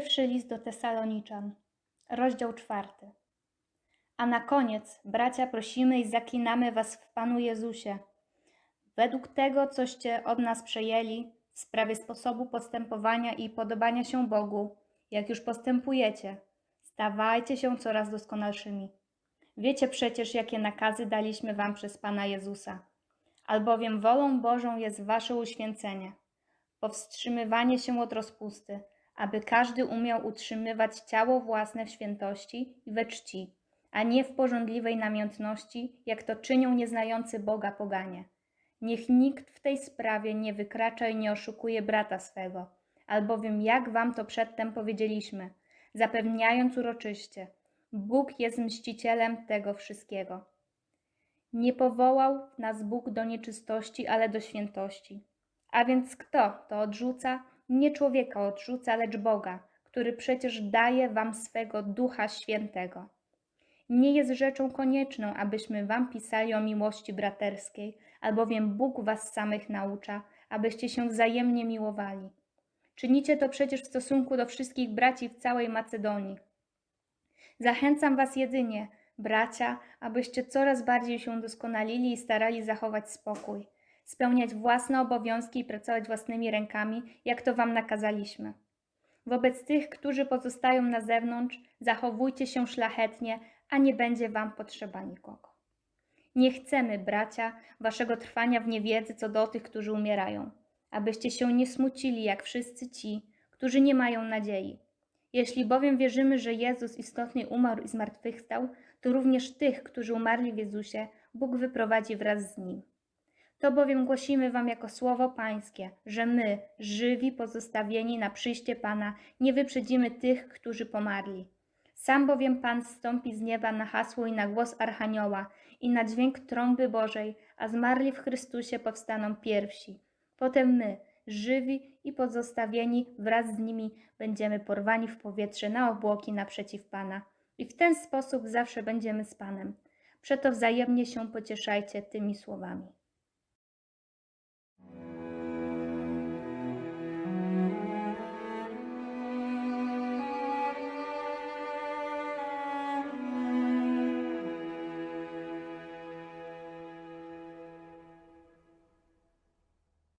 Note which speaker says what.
Speaker 1: Pierwszy list do Tesaloniczan, rozdział czwarty. A na koniec, bracia, prosimy i zaklinamy was w Panu Jezusie, według tego, coście od nas przejęli, w sprawie sposobu postępowania i podobania się Bogu, jak już postępujecie, stawajcie się coraz doskonalszymi. Wiecie przecież, jakie nakazy daliśmy wam przez Pana Jezusa. Albowiem wolą Bożą jest wasze uświęcenie, powstrzymywanie się od rozpusty, aby każdy umiał utrzymywać ciało własne w świętości i we czci, a nie w porządliwej namiętności, jak to czynią nieznający Boga poganie. Niech nikt w tej sprawie nie wykracza i nie oszukuje brata swego, albowiem jak wam to przedtem powiedzieliśmy, zapewniając uroczyście, Bóg jest mścicielem tego wszystkiego. Nie powołał nas Bóg do nieczystości, ale do świętości. A więc kto to odrzuca? Nie człowieka odrzuca, lecz Boga, który przecież daje wam swego Ducha Świętego. Nie jest rzeczą konieczną, abyśmy wam pisali o miłości braterskiej, albowiem Bóg was samych naucza, abyście się wzajemnie miłowali. Czynicie to przecież w stosunku do wszystkich braci w całej Macedonii. Zachęcam was jedynie, bracia, abyście coraz bardziej się doskonalili i starali zachować spokój, spełniać własne obowiązki i pracować własnymi rękami, jak to wam nakazaliśmy. Wobec tych, którzy pozostają na zewnątrz, zachowujcie się szlachetnie, a nie będzie wam potrzeba nikogo. Nie chcemy, bracia, waszego trwania w niewiedzy co do tych, którzy umierają, abyście się nie smucili jak wszyscy ci, którzy nie mają nadziei. Jeśli bowiem wierzymy, że Jezus istotnie umarł i zmartwychwstał, to również tych, którzy umarli w Jezusie, Bóg wyprowadzi wraz z Nim. To bowiem głosimy wam jako słowo pańskie, że my, żywi, pozostawieni na przyjście Pana, nie wyprzedzimy tych, którzy pomarli. Sam bowiem Pan zstąpi z nieba na hasło i na głos Archanioła i na dźwięk trąby Bożej, a zmarli w Chrystusie powstaną pierwsi. Potem my, żywi i pozostawieni wraz z nimi, będziemy porwani w powietrze na obłoki naprzeciw Pana. I w ten sposób zawsze będziemy z Panem. Przeto wzajemnie się pocieszajcie tymi słowami.